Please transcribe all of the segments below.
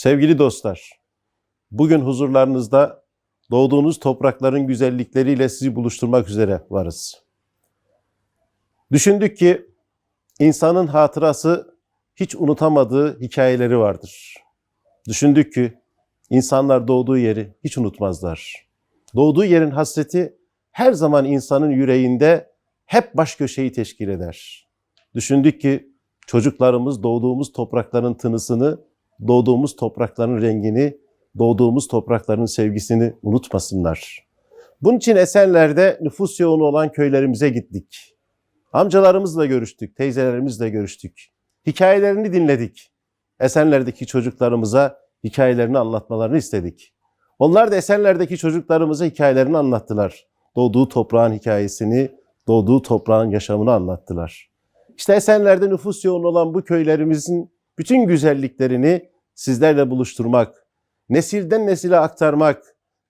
Sevgili dostlar, bugün huzurlarınızda doğduğunuz toprakların güzellikleriyle sizi buluşturmak üzere varız. Düşündük ki insanın hatırası hiç unutamadığı hikayeleri vardır. Düşündük ki insanlar doğduğu yeri hiç unutmazlar. Doğduğu yerin hasreti her zaman insanın yüreğinde hep baş köşeyi teşkil eder. Düşündük ki çocuklarımız doğduğumuz toprakların tınısını, doğduğumuz toprakların rengini, doğduğumuz toprakların sevgisini unutmasınlar. Bunun için Esenler'de nüfus yoğun olan köylerimize gittik. Amcalarımızla görüştük, teyzelerimizle görüştük. Hikayelerini dinledik. Esenler'deki çocuklarımıza hikayelerini anlatmalarını istedik. Onlar da Esenler'deki çocuklarımıza hikayelerini anlattılar. Doğduğu toprağın hikayesini, doğduğu toprağın yaşamını anlattılar. İşte Esenler'de nüfus yoğun olan bu köylerimizin bütün güzelliklerini sizlerle buluşturmak, nesilden nesile aktarmak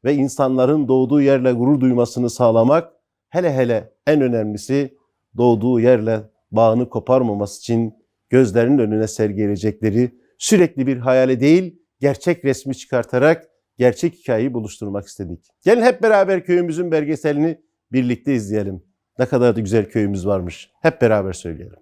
ve insanların doğduğu yerle gurur duymasını sağlamak, hele hele en önemlisi doğduğu yerle bağını koparmaması için gözlerinin önüne sergileyecekleri sürekli bir hayale değil, gerçek resmi çıkartarak gerçek hikayeyi buluşturmak istedik. Gelin hep beraber köyümüzün belgeselini birlikte izleyelim. Ne kadar da güzel köyümüz varmış. Hep beraber söyleyelim.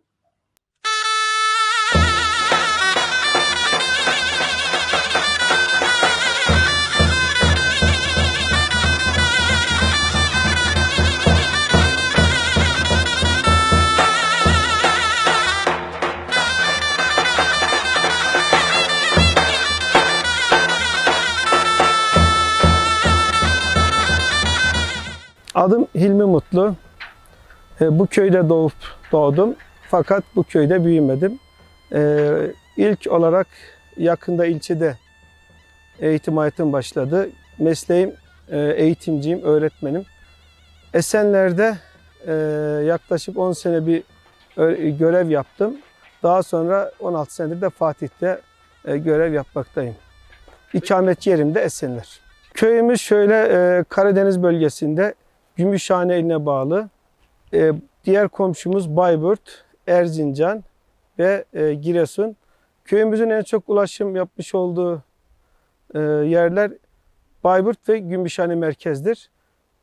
Adım Hilmi Mutlu. E, Bu köyde doğup doğdum. Fakat bu köyde büyümedim. E, İlk olarak yakında ilçede eğitim hayatım başladı. Mesleğim e, eğitimciyim, öğretmenim. Esenler'de yaklaşık 10 sene bir görev yaptım. Daha sonra 16 senedir de Fatih'te görev yapmaktayım. İkamet yerim de Esenler. Köyümüz şöyle Karadeniz bölgesinde Gümüşhane iline bağlı. E, diğer komşumuz Bayburt, Erzincan ve e, Giresun. Köyümüzün en çok ulaşım yapmış olduğu e, yerler Bayburt ve Gümüşhane merkezdir.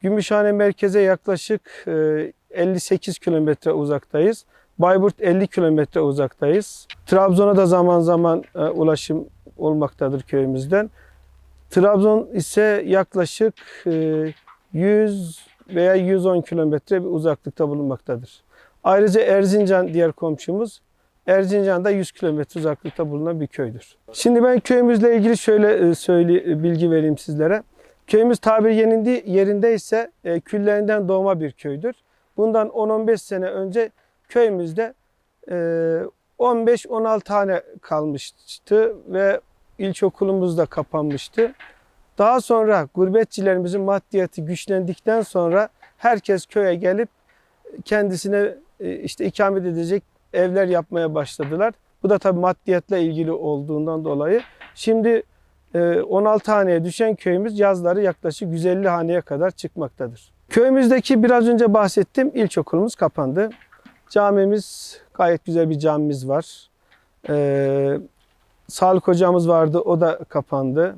Gümüşhane merkeze yaklaşık e, 58 kilometre uzaktayız. Bayburt 50 kilometre uzaktayız. Trabzon'a da zaman zaman e, ulaşım olmaktadır köyümüzden. Trabzon ise yaklaşık e, 100 veya 110 kilometre bir uzaklıkta bulunmaktadır. Ayrıca Erzincan diğer komşumuz. Erzincan da 100 kilometre uzaklıkta bulunan bir köydür. Şimdi ben köyümüzle ilgili şöyle e, söyle e, bilgi vereyim sizlere. Köyümüz tabir yerinde ise e, küllerinden doğma bir köydür. Bundan 10-15 sene önce köyümüzde e, 15-16 tane kalmıştı ve ilkokulumuz da kapanmıştı. Daha sonra gurbetçilerimizin maddiyatı güçlendikten sonra herkes köye gelip kendisine e, işte ikamet edecek evler yapmaya başladılar. Bu da tabii maddiyatla ilgili olduğundan dolayı. Şimdi e, 16 haneye düşen köyümüz yazları yaklaşık 150 haneye kadar çıkmaktadır. Köyümüzdeki biraz önce bahsettiğim ilkokulumuz kapandı. Camimiz gayet güzel bir camimiz var. Ee, sağlık hocamız vardı o da kapandı.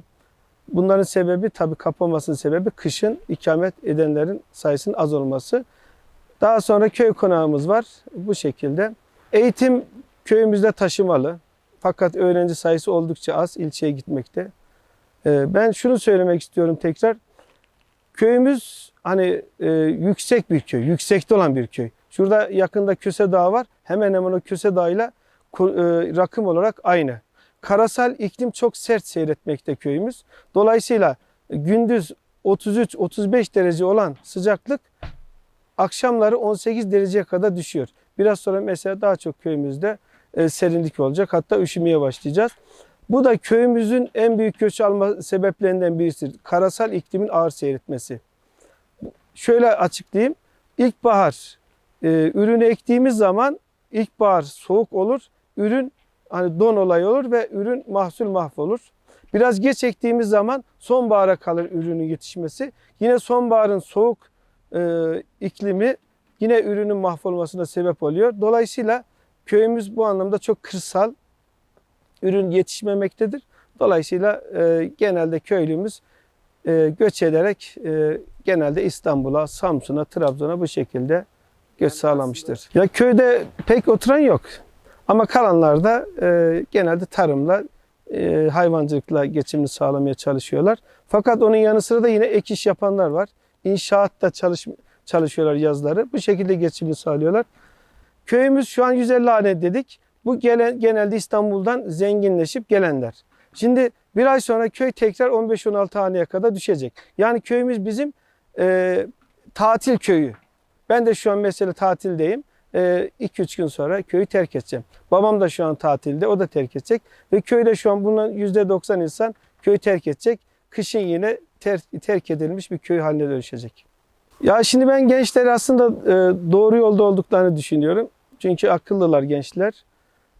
Bunların sebebi tabii kapanmasının sebebi kışın ikamet edenlerin sayısının az olması. Daha sonra köy konağımız var bu şekilde. Eğitim köyümüzde taşımalı. Fakat öğrenci sayısı oldukça az ilçeye gitmekte. Ee, Ben şunu söylemek istiyorum tekrar. Köyümüz hani e, yüksek bir köy, yüksekte olan bir köy. Şurada yakında Köse Dağı var. Hemen hemen o Köse Dağı'yla e, rakım olarak aynı. Karasal iklim çok sert seyretmekte köyümüz. Dolayısıyla gündüz 33-35 derece olan sıcaklık akşamları 18 dereceye kadar düşüyor. Biraz sonra mesela daha çok köyümüzde e, serinlik olacak. Hatta üşümeye başlayacağız. Bu da köyümüzün en büyük göç alma sebeplerinden birisidir. Karasal iklimin ağır seyretmesi. Şöyle açıklayayım. İlkbahar e, ürünü ektiğimiz zaman ilkbahar soğuk olur. Ürün hani don olayı olur ve ürün mahsul mahvolur. Biraz geç ektiğimiz zaman sonbahara kalır ürünün yetişmesi. Yine sonbaharın soğuk e, iklimi yine ürünün mahvolmasına sebep oluyor. Dolayısıyla köyümüz bu anlamda çok kırsal, ürün yetişmemektedir. Dolayısıyla e, genelde köylümüz e, göç ederek e, genelde İstanbul'a, Samsun'a, Trabzon'a bu şekilde göç sağlamıştır. Ya köyde pek oturan yok. Ama kalanlar da e, genelde tarımla, e, hayvancılıkla geçimini sağlamaya çalışıyorlar. Fakat onun yanı sıra da yine ek iş yapanlar var. İnşaatta çalış, çalışıyorlar yazları. Bu şekilde geçimini sağlıyorlar. Köyümüz şu an 150 hane dedik. Bu gelen, genelde İstanbul'dan zenginleşip gelenler. Şimdi bir ay sonra köy tekrar 15-16 haneye kadar düşecek. Yani köyümüz bizim e, tatil köyü. Ben de şu an mesela tatildeyim. 2-3 gün sonra köyü terk edeceğim. Babam da şu an tatilde, o da terk edecek. Ve köyde şu an bunun %90 insan köyü terk edecek. Kışın yine ter- terk edilmiş bir köy haline dönüşecek. Ya şimdi ben gençleri aslında e, doğru yolda olduklarını düşünüyorum. Çünkü akıllılar gençler.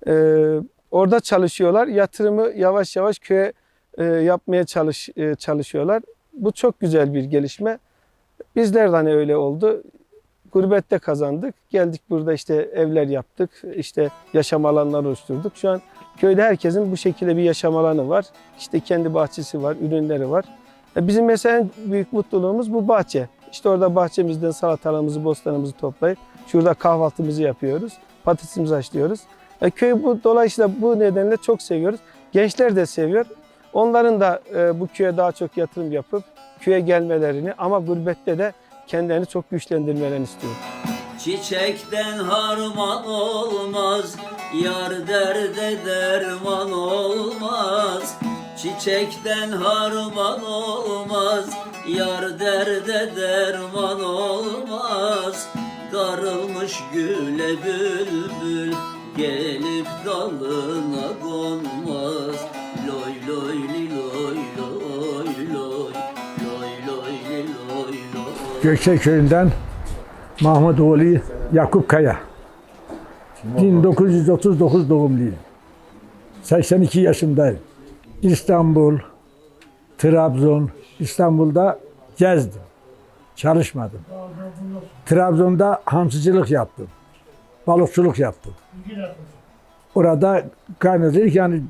E, orada çalışıyorlar. Yatırımı yavaş yavaş köye e, yapmaya çalış çalışıyorlar. Bu çok güzel bir gelişme. Bizler de hani öyle oldu. Gurbette kazandık. Geldik burada işte evler yaptık. işte yaşam alanları oluşturduk. Şu an köyde herkesin bu şekilde bir yaşam alanı var. İşte kendi bahçesi var, ürünleri var. E, Bizim mesela en büyük mutluluğumuz bu bahçe. İşte orada bahçemizden salatalarımızı, bostanımızı toplayıp şurada kahvaltımızı yapıyoruz. Patatesimizi haşlıyoruz. E, köy bu dolayısıyla bu nedenle çok seviyoruz. Gençler de seviyor. Onların da e, bu köye daha çok yatırım yapıp köye gelmelerini ama gurbette de kendilerini çok güçlendirmelerini istiyorum. Çiçekten harman olmaz, yar derde derman olmaz. Çiçekten harman olmaz, yar derde derman olmaz. Darılmış güle bülbül, gelip dalına konmaz. Gökçe köyünden Mahmut Oğlu Yakup Kaya. 1939 doğumluyum. 82 yaşındayım. İstanbul, Trabzon, İstanbul'da gezdim. Çalışmadım. Trabzon'da hamsıcılık yaptım. Balıkçılık yaptım. Orada kaynatılık yani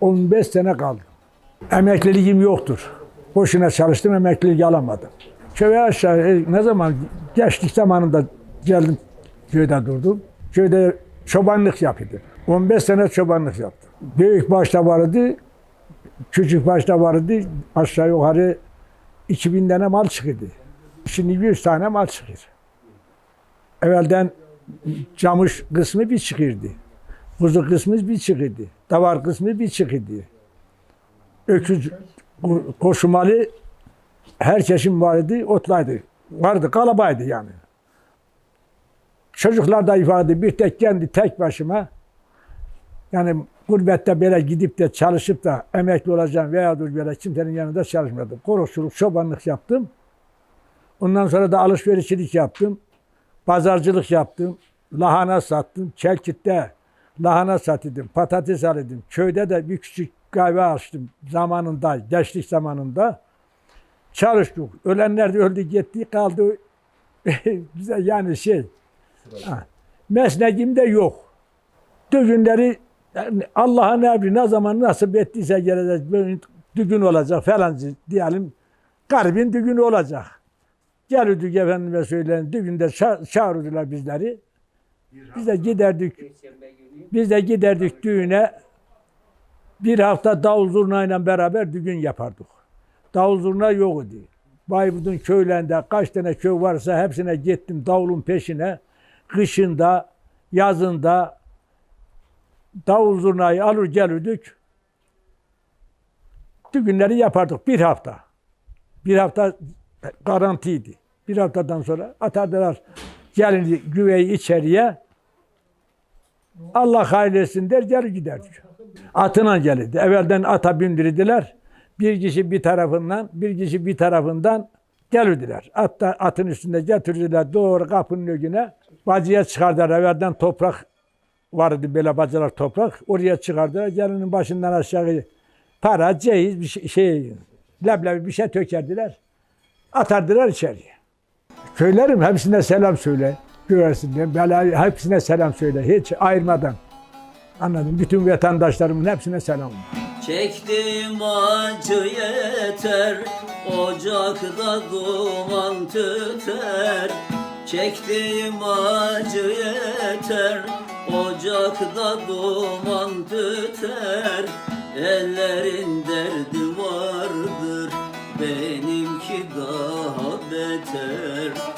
15 sene kaldım. Emekliliğim yoktur. Boşuna çalıştım, emeklilik alamadım. Köye aşağı e, ne zaman gençlik zamanında geldim köyde durdum. Köyde çobanlık yapıyordum. 15 sene çobanlık yaptım. Büyük başta vardı, küçük başta vardı. Aşağı yukarı 2000 tane mal çıkıyordu. Şimdi 100 tane mal çıkıyor. Evvelden camış kısmı bir çıkırdı. Kuzu kısmı bir çıkırdı. Davar kısmı bir çıkırdı. Öküz ko- koşumalı herkesin vardı, otlaydı. Vardı, kalabaydı yani. Çocuklar da ifade bir tek kendi tek başıma yani gurbette böyle gidip de çalışıp da emekli olacağım veya dur böyle kimsenin yanında çalışmadım. Koruşçuluk, çobanlık yaptım. Ondan sonra da alışverişçilik yaptım. Pazarcılık yaptım. Lahana sattım. Çelkit'te lahana satıyordum. Patates alıyordum. Köyde de bir küçük kahve açtım zamanında, gençlik zamanında. Çalıştık. Ölenler de öldü gitti kaldı. Bize yani şey. Ha. Mesneğim de yok. Düğünleri yani Allah'ın emri ne zaman nasip ettiyse gelecek düğün olacak falan diyelim. Garibin düğünü olacak. Gelirdik efendime söyleyin düğünde ça- çağırdılar bizleri. Biz de giderdik. Biz de giderdik düğüne. Bir hafta davul zurnayla beraber düğün yapardık. Davul zurna yok idi. Bayburt'un köylerinde kaç tane köy varsa hepsine gittim davulun peşine. Kışında, yazında davul zurnayı alır gelirdik. Düğünleri yapardık bir hafta. Bir hafta garantiydi. Bir haftadan sonra atardılar gelin güveyi içeriye. Allah hayırlı etsin der geri giderdik. Atına gelirdi. Evvelden ata bindirdiler. Bir kişi bir tarafından, bir kişi bir tarafından gelirdiler. Atta, atın üstünde getirdiler doğru kapının önüne. Bacıya çıkardılar. Evvelden toprak vardı böyle bacılar toprak. Oraya çıkardılar. Gelinin başından aşağı para, cehiz, bir şey, şey leblebi bir şey tökerdiler. Atardılar içeriye. Köylerim hepsine selam söyle. Güversin diye. Böyle hepsine selam söyle. Hiç ayırmadan. Anladım. Bütün vatandaşlarımın hepsine selam. Çektiğim acı yeter Ocakta duman tüter. Çektiğim acı yeter Ocakta duman tüter. Ellerin derdi vardır Benimki daha beter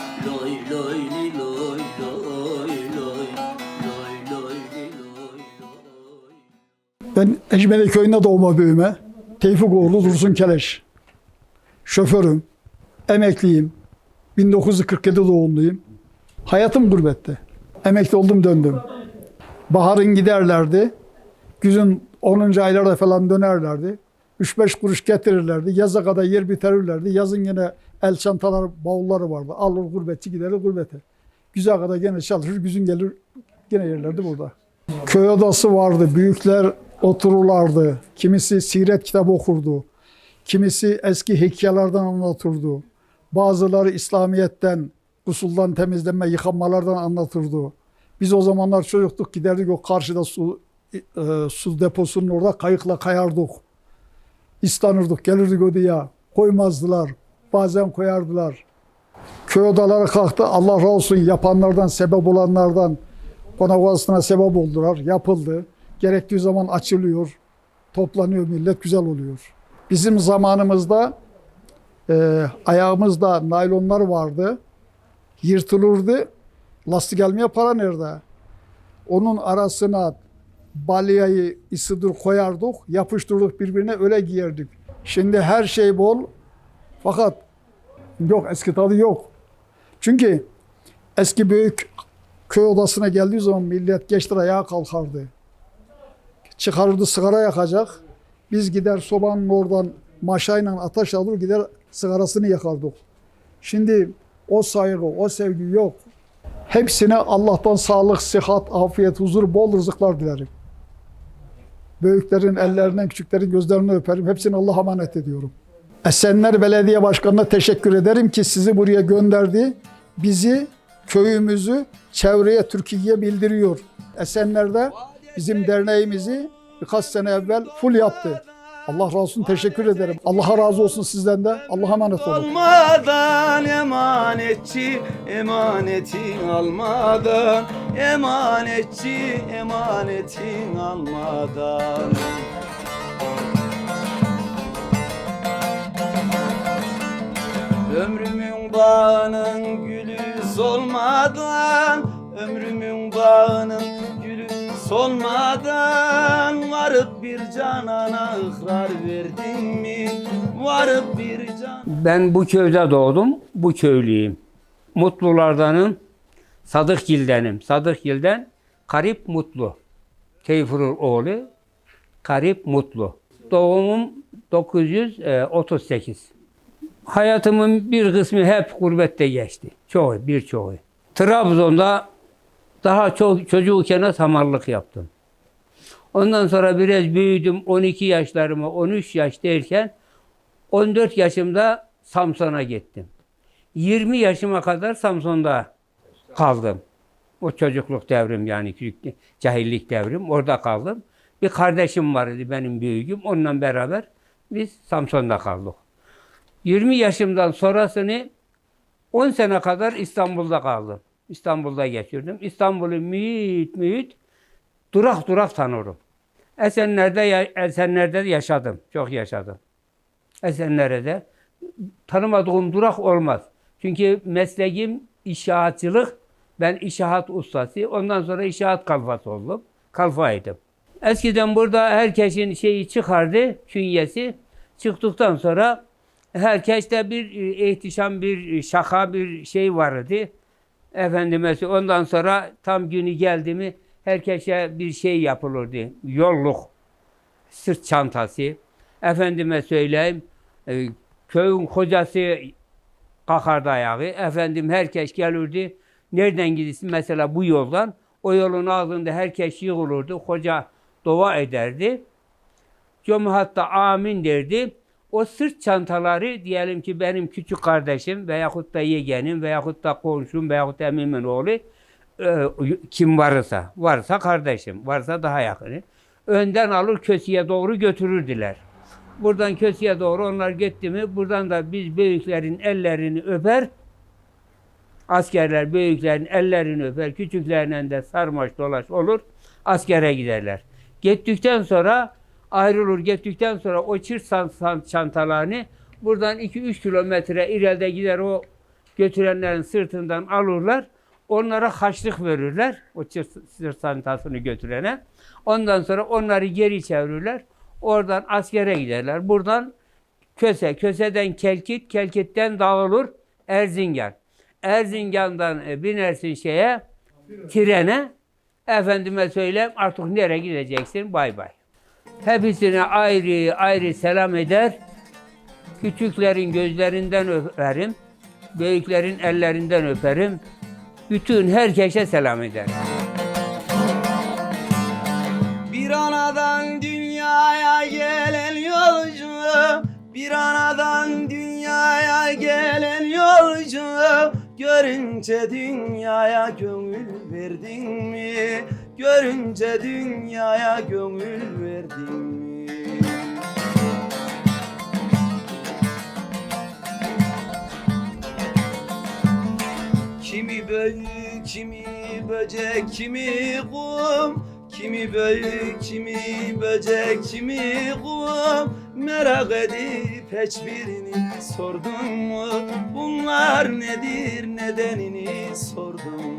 Ben Ecmeli köyünde doğma büyüme. Tevfik oğlu Dursun Keleş. Şoförüm. Emekliyim. 1947 doğumluyum. Hayatım gurbette. Emekli oldum döndüm. Baharın giderlerdi. Güzün 10. aylarda falan dönerlerdi. 3-5 kuruş getirirlerdi. Yaza kadar yer bitirirlerdi. Yazın yine el çantalar, bavulları vardı. Alır gurbetçi gider gurbete. Güzel kadar gene çalışır. Güzün gelir gene yerlerdi burada. Köy odası vardı. Büyükler otururlardı. Kimisi siret kitabı okurdu. Kimisi eski hikayelerden anlatırdı. Bazıları İslamiyet'ten, usuldan temizlenme, yıkanmalardan anlatırdı. Biz o zamanlar çocuktuk giderdik o karşıda su e, su deposunun orada kayıkla kayardık. İstanırdık, gelirdik odaya. Koymazdılar. Bazen koyardılar. Köy odaları kalktı. Allah razı olsun yapanlardan, sebep olanlardan konak odasına sebep oldular. Yapıldı. Gerektiği zaman açılıyor. Toplanıyor millet. Güzel oluyor. Bizim zamanımızda e, ayağımızda naylonlar vardı. Yırtılırdı. Lastik almaya para nerede? Onun arasına balyayı ısıdır koyardık. Yapıştırdık birbirine öyle giyerdik. Şimdi her şey bol. Fakat yok eski tadı yok. Çünkü eski büyük köy odasına geldiği zaman millet geçtir ayağa kalkardı. Çıkarırdı sigara yakacak. Biz gider sobanın oradan maşayla ateş alır gider sigarasını yakardık. Şimdi o saygı, o sevgi yok. Hepsine Allah'tan sağlık, sıhhat, afiyet, huzur, bol rızıklar dilerim. Büyüklerin ellerinden, küçüklerin gözlerinden öperim. Hepsini Allah'a emanet ediyorum. Esenler Belediye Başkanı'na teşekkür ederim ki sizi buraya gönderdi. Bizi, köyümüzü çevreye, Türkiye'ye bildiriyor. Esenler'de bizim derneğimizi birkaç sene evvel full yaptı. Allah razı olsun, teşekkür ederim. Allah razı olsun sizden de. Allah'a emanet olun. Almadan emanetçi emanetin almadan emanetçi emanetin almadan Ömrümün bağının gülü solmadan Ömrümün bağının gülü solmadan Varıp bir canana ıkrar verdin mi? Varıp bir can Ben bu köyde doğdum, bu köylüyüm. Mutlulardanım, Sadıkgil'denim. Sadıkgil'den Karip Mutlu. Teyfur'un oğlu Karip Mutlu. Doğumum 938. Hayatımın bir kısmı hep gurbette geçti. Çoğu, birçoğu. Trabzon'da daha çok çocukken samarlık yaptım. Ondan sonra biraz büyüdüm. 12 yaşlarıma, 13 yaş derken 14 yaşımda Samsun'a gittim. 20 yaşıma kadar Samsun'da kaldım. O çocukluk devrim yani cahillik devrim. Orada kaldım. Bir kardeşim vardı benim büyüğüm. Onunla beraber biz Samsun'da kaldık. 20 yaşımdan sonrasını 10 sene kadar İstanbul'da kaldım. İstanbul'da geçirdim. İstanbul'u mühit mühit durak durak tanırım. Esenler'de, Esenler'de yaşadım. Çok yaşadım. Esenler'de tanımadığım durak olmaz. Çünkü mesleğim inşaatçılık. Ben inşaat ustası. Ondan sonra inşaat kalfası oldum. Kalfaydım. Eskiden burada herkesin şeyi çıkardı, künyesi. Çıktıktan sonra herkeste bir e, ihtişam, bir şaka, bir şey vardı. Efendime sö- ondan sonra tam günü geldi mi herkese bir şey yapılırdı. Yolluk, sırt çantası. Efendime söyleyeyim, e, köyün kocası kalkardı ayağı. Efendim herkes gelirdi. Nereden gidiyorsun? Mesela bu yoldan. O yolun ağzında herkes yığılırdı. Hoca dua ederdi. Cemaat da amin derdi. O sırt çantaları diyelim ki benim küçük kardeşim veyahut da yeğenim veyahut da komşum veyahut da emimin oğlu e, kim varsa, varsa kardeşim, varsa daha yakını. önden alır köseye doğru götürürdüler. Buradan köseye doğru onlar gitti mi buradan da biz büyüklerin ellerini öper. Askerler büyüklerin ellerini öper. Küçüklerinin de sarmaş dolaş olur. Askere giderler. Gittikten sonra ayrılır. Gittikten sonra o çirt çantalarını buradan 2-3 kilometre ileride gider o götürenlerin sırtından alırlar. Onlara haçlık verirler. O çirt sırt çantasını götürene. Ondan sonra onları geri çevirirler. Oradan askere giderler. Buradan Köse, Köse'den Kelkit, Kelkit'ten dağılır Erzincan. Erzincan'dan e, binersin şeye, trene. Efendime söyleyeyim artık nereye gideceksin? Bay bay. Hepsine ayrı ayrı selam eder. Küçüklerin gözlerinden öperim. Büyüklerin ellerinden öperim. Bütün herkese selam ederim. Bir anadan dünyaya gelen yolcu Bir anadan dünyaya gelen yolcu Görünce dünyaya gönül verdin mi? Görünce dünyaya gönül verdin mi? Kimi büyük, kimi böcek, kimi kum Kimi büyük, kimi böcek, kimi kum Merak edip hiçbirini sordun mu? Bunlar nedir nedenini sordun mu?